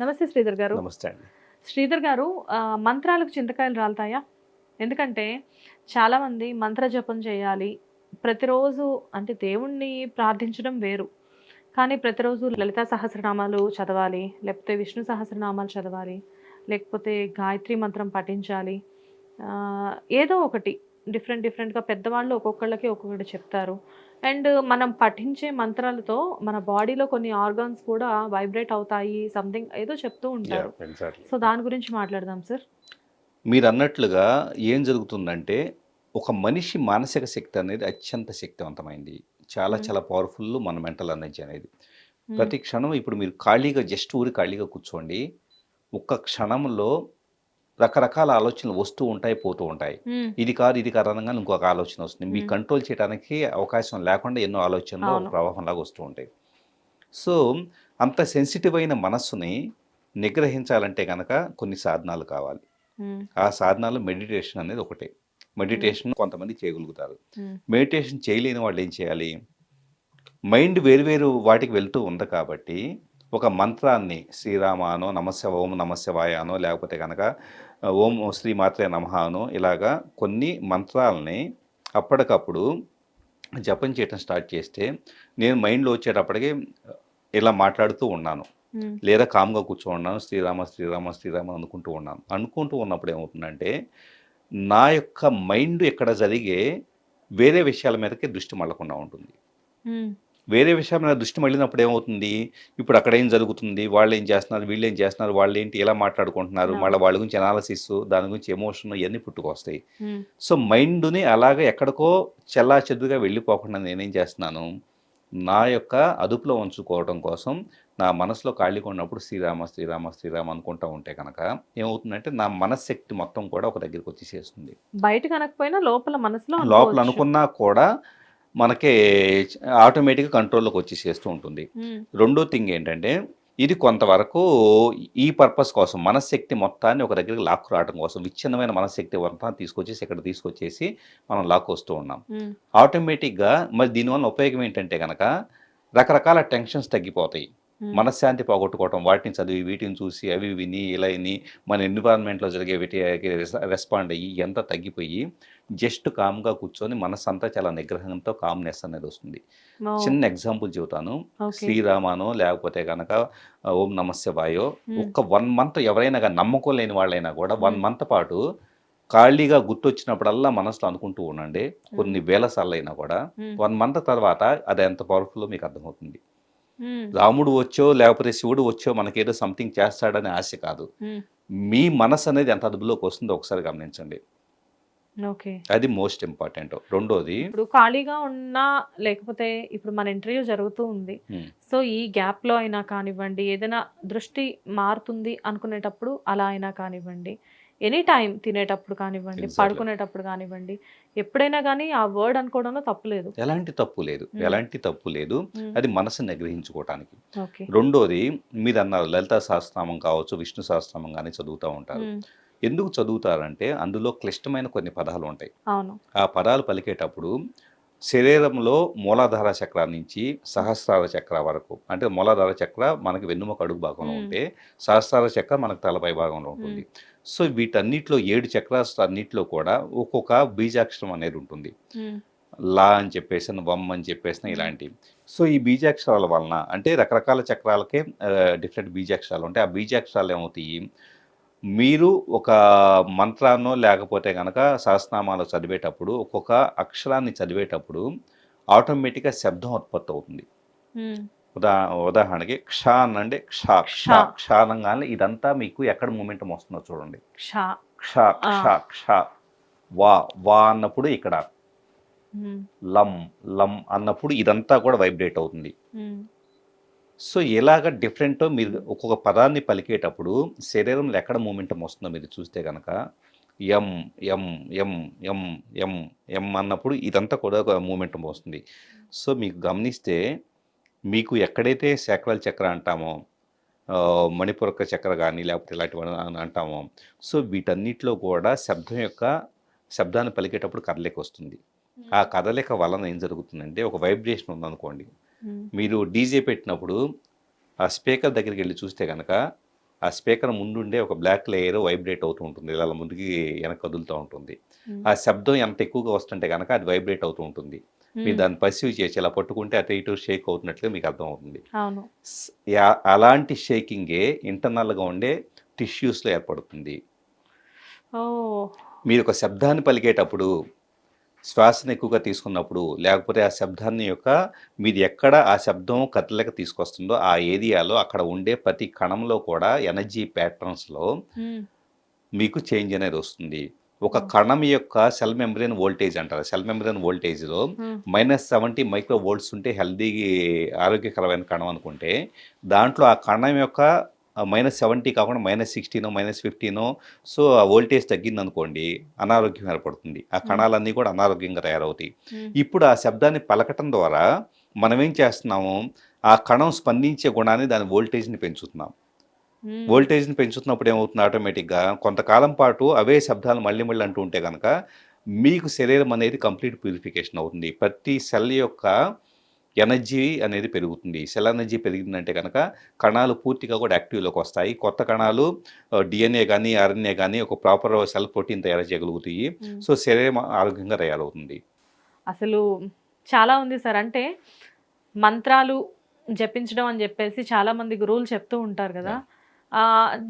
నమస్తే శ్రీధర్ గారు. నమస్తే అండి. శ్రీధర్ గారు మంత్రాలకు చింతకాయలు రాలుతాయా? ఎందుకంటే చాలామంది మంత్ర జపం చేయాలి. ప్రతిరోజు అంటే దేవుణ్ణి ప్రార్థించడం వేరు. కానీ ప్రతిరోజు లలితా సహస్రనామాలు చదవాలి లేకపోతే విష్ణు సహస్రనామాలు చదవాలి లేకపోతే గాయత్రి మంత్రం పఠించాలి. ఏదో ఒకటి డిఫరెంట్ డిఫరెంట్గా పెద్దవాళ్ళు ఒక్కొక్కళ్ళకి ఒక్కొక్కటి చెప్తారు. అండ్ మనం పఠించే మంత్రాలతో మన బాడీలో కొన్ని ఆర్గాన్స్ కూడా వైబ్రేట్ అవుతాయి సంథింగ్ ఏదో చెప్తూ ఉంటారు. సో దాని గురించి మాట్లాడదాం సార్ మీరు అన్నట్లుగా ఏం జరుగుతుందంటే ఒక మనిషి మానసిక శక్తి అనేది అత్యంత శక్తివంతమైంది. చాలా Hmm. చాలా పవర్ఫుల్ మన మెంటల్ ఎనర్జీ అనేది. ప్రతి క్షణం ఇప్పుడు మీరు ఖాళీగా జస్ట్ ఊరి ఖాళీగా కూర్చోండి. ఒక్క క్షణంలో రకరకాల ఆలోచనలు వస్తూ ఉంటాయి పోతూ ఉంటాయి. ఇది కాదు ఇది అనగానే ఇంకొక ఆలోచన వస్తుంది మీ. కంట్రోల్ చేయడానికి అవకాశం లేకుండా ఎన్నో ఆలోచనలు. ప్రవాహంలాగా వస్తూ ఉంటాయి సో అంత సెన్సిటివ్ అయిన మనస్సుని నిగ్రహించాలంటే కనుక కొన్ని సాధనాలు కావాలి. ఆ సాధనాలు మెడిటేషన్ అనేది ఒకటే మెడిటేషన్ కొంతమంది చేయగలుగుతారు. మెడిటేషన్ చేయలేని వాళ్ళు ఏం చేయాలి మైండ్ వేరువేరు వాటికి వెళ్తూ ఉంది కాబట్టి ఒక మంత్రాన్ని శ్రీరామ అనో నమస్య ఓం నమస్యవాయ అనో లేకపోతే కనుక ఓం శ్రీ మాత్రే నమః అనో ఇలాగా కొన్ని మంత్రాలని అప్పటికప్పుడు జపం చేయటం స్టార్ట్ చేస్తే నేను మైండ్లో వచ్చేటప్పటికి ఇలా మాట్లాడుతూ ఉన్నాను. లేదా కామ్గా కూర్చో ఉన్నాను శ్రీరామ శ్రీరామ శ్రీరామ అనుకుంటూ ఉన్నాను అనుకుంటూ ఉన్నప్పుడు ఏమవుతుందంటే నా యొక్క మైండ్ ఇక్కడ జరిగే వేరే విషయాల మీదకి దృష్టి మళ్ళకుండా ఉంటుంది. వేరే విషయాల మీద దృష్టి మళ్ళినప్పుడు ఏమవుతుంది? ఇప్పుడు అక్కడ ఏం జరుగుతుంది? వాళ్ళు ఏం చేస్తున్నారు? వీళ్ళు ఏం చేస్తున్నారు? వాళ్ళు ఏంటి? ఎలా మాట్లాడుకుంటున్నారు. మళ్ళీ వాళ్ళ గురించి అనాలసిస్ దాని గురించి ఎమోషన్ ఇవన్నీ పుట్టుకొస్తాయి. సో మైండ్ని అలాగే ఎక్కడికో చెల్లా చెదురుగా వెళ్ళిపోకుండా నేనేం చేస్తున్నాను? నా యొక్క అదుపులో ఉంచుకోవడం కోసం నా మనసులో ఖాళీగా ఉన్నప్పుడు శ్రీరామ శ్రీరామ శ్రీరామ అనుకుంటా ఉంటే కనుక ఏమవుతుందంటే నా మనశ్శక్తి మొత్తం కూడా ఒక దగ్గరికి వచ్చేసేస్తుంది. బయట కనకపోయినా లోపల మనసులో లోపల. అనుకున్నా కూడా మనకి ఆటోమేటిక్గా కంట్రోల్లోకి వచ్చేసేస్తూ ఉంటుంది. రెండో థింగ్ ఏంటంటే ఇది కొంతవరకు ఈ పర్పస్ కోసం మనశ్శక్తి మొత్తాన్ని ఒక దగ్గరికి లాక్కు రావడం కోసం విచ్ఛిన్నమైన మనశ్శక్తి మొత్తాన్ని తీసుకొచ్చేసి ఇక్కడ తీసుకొచ్చేసి మనం లాక్కు వస్తూ ఉన్నాం. ఆటోమేటిక్గా మరి దీనివల్ల ఉపయోగం ఏంటంటే కనుక రకరకాల టెన్షన్స్ తగ్గిపోతాయి. మనశ్శాంతి పోగొట్టుకోవటం వాటిని చదివి వీటిని చూసి అవి విని ఇలా విని మన ఎన్విరాన్మెంట్లో జరిగే వీటికి రెస్పాండ్ అయ్యి ఎంత తగ్గిపోయి జస్ట్ కామ్గా కూర్చొని మనస్సు అంతా చాలా నిగ్రహంతో కామ్నెస్ అనేది వస్తుంది చిన్న ఎగ్జాంపుల్ చెబుతాను. శ్రీరామానో లేకపోతే కనుక ఓం నమస్యవాయో. ఒక్క వన్ మంత్ ఎవరైనా కానీ నమ్మకం లేని వాళ్ళైనా కూడా వన్. మంత్ పాటు ఖాళీగా గుర్తొచ్చినప్పుడల్లా మనసులో అనుకుంటూ ఉండండి కొన్ని వేల సార్లు అయినా కూడా. వన్ మంత్ తర్వాత అది ఎంత పవర్ఫుల్లో మీకు అర్థమవుతుంది. రాముడు వచ్చో లేకపోతే శివుడు వచ్చో మనకేదో సంథింగ్ చేస్తాడనే ఆశ కాదు. మ్మ్. మీ మనసు అనేది ఎంత అదుపులోకి వస్తుందో ఒకసారి గమనించండి. ఓకే అది మోస్ట్ ఇంపార్టెంట్ రెండోది ఇప్పుడు ఖాళీగా ఉన్నా లేకపోతే ఇప్పుడు మన ఇంటర్వ్యూ జరుగుతూ ఉంది. సో ఈ గ్యాప్లో అయినా కానివ్వండి ఏదైనా దృష్టి మారుతుంది అనుకునేటప్పుడు అలా అయినా కానివ్వండి. ఎనీ టైం తినేటప్పుడు కానివ్వండి. పడుకునేటప్పుడు కానివ్వండి ఎప్పుడైనా కానీ ఆ వర్డ్ అనుకోవడంలో తప్పు లేదు ఎలాంటి తప్పు లేదు. ఎలాంటి తప్పు లేదు. అది మనసుని నిగ్రహించుకోవటానికి రెండోది మీరు అన్నారు లలితా సహస్రనామం కావచ్చు విష్ణు సహస్రనామం కానీ చదువుతూ ఉంటారు. ఎందుకు చదువుతారంటే అందులో క్లిష్టమైన కొన్ని పదాలు ఉంటాయి అవును ఆ పదాలు పలికేటప్పుడు శరీరంలో మూలాధార చక్ర నుంచి సహస్రార చక్ర వరకు అంటే మూలాధార చక్ర మనకి వెన్నుముక అడుగు భాగంలో. ఉంటే సహస్రార చక్ర మనకు తలపై భాగంలో ఉంటుంది. సో వీటన్నిటిలో ఏడు చక్రాస్ అన్నిటిలో కూడా ఒక్కొక్క బీజాక్షరం అనేది ఉంటుంది. లా అని చెప్పేసి వమ్ అని చెప్పేసిన ఇలాంటివి సో ఈ బీజాక్షరాల వలన అంటే రకరకాల చక్రాలకే డిఫరెంట్ బీజాక్షరాలు ఉంటాయి. ఆ బీజాక్షరాలు ఏమవుతాయి? మీరు ఒక మంత్రాన్నో లేకపోతే కనుక సహస్రనామాలు చదివేటప్పుడు ఒక్కొక్క అక్షరాన్ని చదివేటప్పుడు ఆటోమేటిక్గా శబ్దం ఉత్పత్తి అవుతుంది. ఉదా ఉదాహరణకి క్ష అనండి క్ష క్ష క్ష. క్ష అనగానే ఇదంతా మీకు ఎక్కడ మూమెంటం వస్తుందో చూడండి షా క్ష క్ష క్ష వా వా అన్నప్పుడు ఇక్కడ. లం లం అన్నప్పుడు ఇదంతా కూడా వైబ్రేట్ అవుతుంది. సో ఎలాగ డిఫరెంటో మీరు ఒక్కొక్క పదాన్ని పలికేటప్పుడు శరీరంలో ఎక్కడ మూమెంటం వస్తుందో మీరు చూస్తే కనుక ఎం ఎం ఎం ఎం ఎం ఎం అన్నప్పుడు ఇదంతా కూడా ఒక మూమెంటం వస్తుంది. సో మీకు గమనిస్తే మీకు ఎక్కడైతే శాక్రల్ చక్ర అంటామో మణిపూరక చక్ర కానీ లేకపోతే ఇలాంటివి అని అంటామో సో వీటన్నిటిలో కూడా శబ్దం యొక్క శబ్దాన్ని పలికేటప్పుడు కదలిక వస్తుంది. ఆ కదలిక వలన ఏం జరుగుతుందంటే ఒక వైబ్రేషన్ ఉందనుకోండి. మీరు డీజే పెట్టినప్పుడు ఆ స్పీకర్ దగ్గరికి వెళ్ళి చూస్తే కనుక ఆ స్పీకర్ ముందుండే ఒక బ్లాక్ లేయర్ వైబ్రేట్ అవుతూ ఉంటుంది. ఇలా ముందుకి వెనక కదులుతూ ఉంటుంది. ఆ శబ్దం ఎంత ఎక్కువగా వస్తుంటే కనుక అది వైబ్రేట్ అవుతూ ఉంటుంది. మీరు దాన్ని పర్సీవ్ చేసి ఇలా పట్టుకుంటే అటు ఇటు షేక్ అవుతున్నట్లుగా మీకు అర్థం అవుతుంది. అవును. స్- యా- అలాంటి షేకింగే ఇంటర్నల్గా ఉండే టిష్యూస్లో ఏర్పడుతుంది. మీరు ఒక శబ్దాన్ని పలికేటప్పుడు శ్వాసను ఎక్కువగా తీసుకున్నప్పుడు లేకపోతే ఆ శబ్దాన్ని యొక్క మీది ఎక్కడ ఆ శబ్దం కదలిక తీసుకొస్తుందో ఆ ఏరియాలో అక్కడ ఉండే ప్రతి కణంలో కూడా ఎనర్జీ ప్యాటర్న్స్లో మీకు చేంజ్ అనేది వస్తుంది. ఒక. కణం యొక్క సెల్ మెంబ్రెయిన్ వోల్టేజ్ అంటారు. సెల్ మెంబ్రెయిన్ వోల్టేజ్లో మైనస్ సెవెంటీ మైక్రో వోల్ట్స్ ఉంటే హెల్దీ ఆరోగ్యకరమైన కణం అనుకుంటే దాంట్లో ఆ కణం యొక్క మైనస్ సెవెంటీ కాకుండా మైనస్ సిక్స్టీనో మైనస్ ఫిఫ్టీనో సో ఆ వోల్టేజ్ తగ్గింది అనుకోండి అనారోగ్యం ఏర్పడుతుంది. ఆ కణాలన్నీ కూడా అనారోగ్యంగా తయారవుతాయి. ఇప్పుడు ఆ శబ్దాన్ని పలకటం ద్వారా మనం ఏం చేస్తున్నాము? ఆ కణం స్పందించే గుణాన్ని దాని వోల్టేజ్ని పెంచుతున్నాం. వోల్టేజ్ని పెంచుతున్నప్పుడు ఏమవుతుంది ఆటోమేటిక్గా కొంతకాలం పాటు అవే శబ్దాలు మళ్ళీ మళ్ళీ అంటూ ఉంటే కనుక మీకు శరీరం అనేది కంప్లీట్ ప్యూరిఫికేషన్ అవుతుంది. ప్రతి సెల్ యొక్క ఎనర్జీ అనేది పెరుగుతుంది. సెల్ ఎనర్జీ పెరిగిందంటే కనుక కణాలు పూర్తిగా కూడా యాక్టివ్లోకి వస్తాయి. కొత్త కణాలు డిఎన్ఏ కానీ ఆర్ఎన్ఏ కానీ ఒక ప్రాపర్ సెల్ ప్రోటీన్ తయారు చేయగలుగుతాయి. సో శరీరం ఆరోగ్యంగా తయారవుతుంది. అసలు చాలా ఉంది సార్. అంటే మంత్రాలు జపించడం అని చెప్పేసి చాలా మంది గురువులు చెప్తూ ఉంటారు కదా.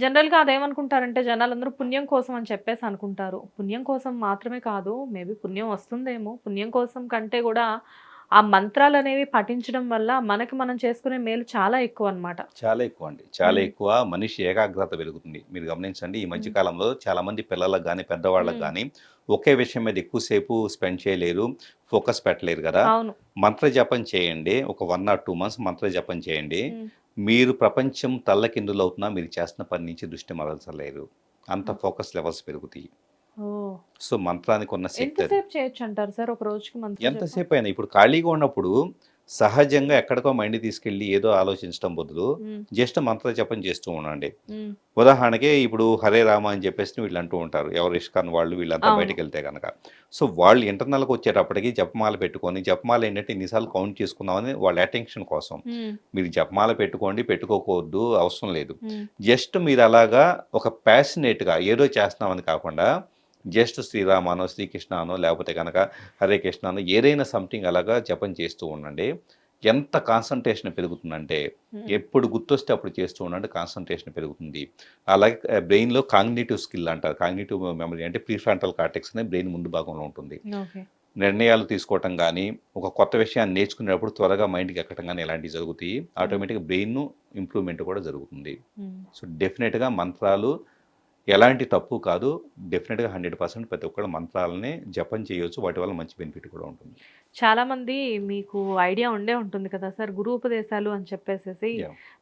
జనరల్గా అదేమనుకుంటారంటే జనాలందరూ పుణ్యం కోసం అని చెప్పేసి అనుకుంటారు. పుణ్యం కోసం మాత్రమే కాదు మేబీ పుణ్యం వస్తుందేమో. పుణ్యం కోసం కంటే కూడా ఆ మంత్రాలు అనేవి పఠించడం వల్ల మనకి మనం చేసుకునే మేలు చాలా ఎక్కువ అన్నమాట చాలా ఎక్కువ అండి. చాలా. ఎక్కువ మనిషి ఏకాగ్రత పెరుగుతుంది. మీరు గమనించండి ఈ మధ్య కాలంలో చాలా మంది పిల్లలకు కానీ పెద్దవాళ్ళకి. కానీ ఒకే విషయం మీద ఎక్కువసేపు స్పెండ్ చేయలేరు ఫోకస్ పెట్టలేరు కదా. మంత్ర జపం చేయండి ఒక వన్ ఆర్ టూ మంత్స్ మంత్ర జపం చేయండి. మీరు ప్రపంచం తల్లకిందులు అవుతున్నా మీరు చేస్తున్న పని నుంచి దృష్టి మరల్చలేరు. అంత. ఫోకస్ లెవెల్స్ పెరుగుతాయి. సో మంత్రానికి ఉన్న శక్తి. ఎంతసేపు చేయొచ్చు అంటారు సార్ ఒక రోజుకి మంత్రం? ఎంతసేపు అయినా ఇప్పుడు ఖాళీగా ఉన్నప్పుడు సహజంగా ఎక్కడికో మైండ్ తీసుకెళ్ళి ఏదో ఆలోచించడం బదులు జస్ట్ మంత్ర జపం చేస్తూ ఉండండి. ఉదాహరణకి ఇప్పుడు హరే రామ అని చెప్పేసి వీళ్ళు అంటూ ఉంటారు. ఎవరు ఇష్కాన్ వాళ్ళు వీళ్ళంతా. బయటకు వెళ్తే కనుక సో వాళ్ళు ఇంటర్నల్కి వచ్చేటప్పటికి జపమాల పెట్టుకొని జపమాల ఏంటంటే ఇన్నిసార్లు కౌంట్ చేసుకుందామని వాళ్ళ అటెన్షన్ కోసం. మీరు జపమాల పెట్టుకోండి పెట్టుకోకూడదు అవసరం లేదు. జస్ట్ మీరు అలాగా ఒక ప్యాషనేట్గా ఏదో చేస్తున్నామని కాకుండా జస్ట్ శ్రీరామానో శ్రీకృష్ణానో లేకపోతే కనుక హరే కృష్ణానో ఏదైనా సంథింగ్ అలాగా జపం చేస్తూ ఉండండి. ఎంత కాన్సన్ట్రేషన్ పెరుగుతుందంటే ఉమ్. ఎప్పుడు గుర్తొస్తే అప్పుడు చేస్తూ ఉండండి కాన్సన్ట్రేషన్ పెరుగుతుంది. అలాగే బ్రెయిన్లో కాగ్నేటివ్ స్కిల్ అంటారు. కాగ్నేటివ్ మెమరీ అంటే ప్రీఫ్రాంటల్ కార్టెక్స్ అనే బ్రెయిన్ ముందు భాగంలో ఉంటుంది. నిర్ణయాలు తీసుకోవటం కానీ ఒక కొత్త విషయాన్ని నేర్చుకునేటప్పుడు త్వరగా మైండ్కి ఎక్కడం కానీ ఇలాంటివి జరుగుతాయి. ఆటోమేటిక్గా బ్రెయిన్ ఇంప్రూవ్మెంట్ కూడా జరుగుతుంది. సో డెఫినెట్గా మంత్రాలు ఎలాంటి తప్పు కాదు డెఫినెట్గా హండ్రెడ్ పర్సెంట్ ప్రతి ఒక్కరు మంత్రాలని జపం చేయొచ్చు వాటి వల్ల మంచి బెనిఫిట్ కూడా ఉంటుంది చాలా మంది మీకు ఐడియా ఉండే ఉంటుంది కదా సార్ గురు ఉపదేశాలు అని చెప్పేసేసి.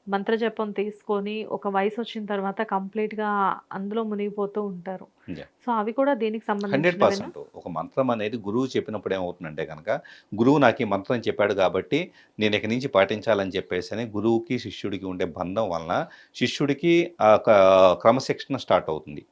మంత్రజపం తీసుకొని ఒక వయసు వచ్చిన తర్వాత కంప్లీట్గా అందులో మునిగిపోతూ ఉంటారు. సో అవి కూడా దీనికి హండ్రెడ్ సంబంధించిన పర్సెంట్. ఒక మంత్రం అనేది గురువు చెప్పినప్పుడు ఏమవుతుందంటే కనుక గురువు నాకు ఈ మంత్రం చెప్పాడు కాబట్టి నేను ఇక నుంచి పాటించాలని చెప్పేసి అని గురువుకి శిష్యుడికి ఉండే బంధం వలన శిష్యుడికి ఆ క్రమశిక్షణ స్టార్ట్ అవుతుంది.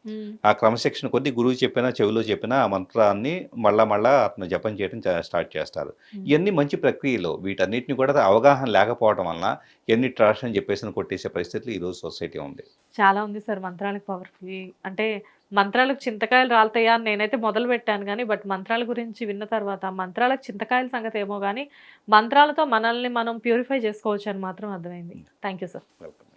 ఆ క్రమశిక్షణ కొద్దీ గురువు చెప్పినా చెవిలో చెప్పినా ఆ మంత్రాన్ని మళ్ళా మళ్ళా అతను జపం చేయడం స్టార్ట్ చేస్తారు. ఇవన్నీ మంచి ప్రక్రియలు. వీటన్నిటిని కూడా అవగాహన లేకపోవడం వలన ఎన్ని ట్రాష్ అని చెప్పేసి కొట్టేసే పరిస్థితులు ఈరోజు సొసైటీ ఉంది. చాలా ఉంది సార్. మంత్రాలకు పవర్ఫుల్ అంటే మంత్రాలకు చింతకాయలు రాలుతాయా అని నేనైతే మొదలు పెట్టాను కానీ బట్ మంత్రాల గురించి విన్న తర్వాత మంత్రాలకు చింతకాయల సంగతి ఏమో కానీ మంత్రాలతో మనల్ని మనం ప్యూరిఫై చేసుకోవచ్చు అని మాత్రం అర్థమైంది. Thank you sir. వెల్కమ్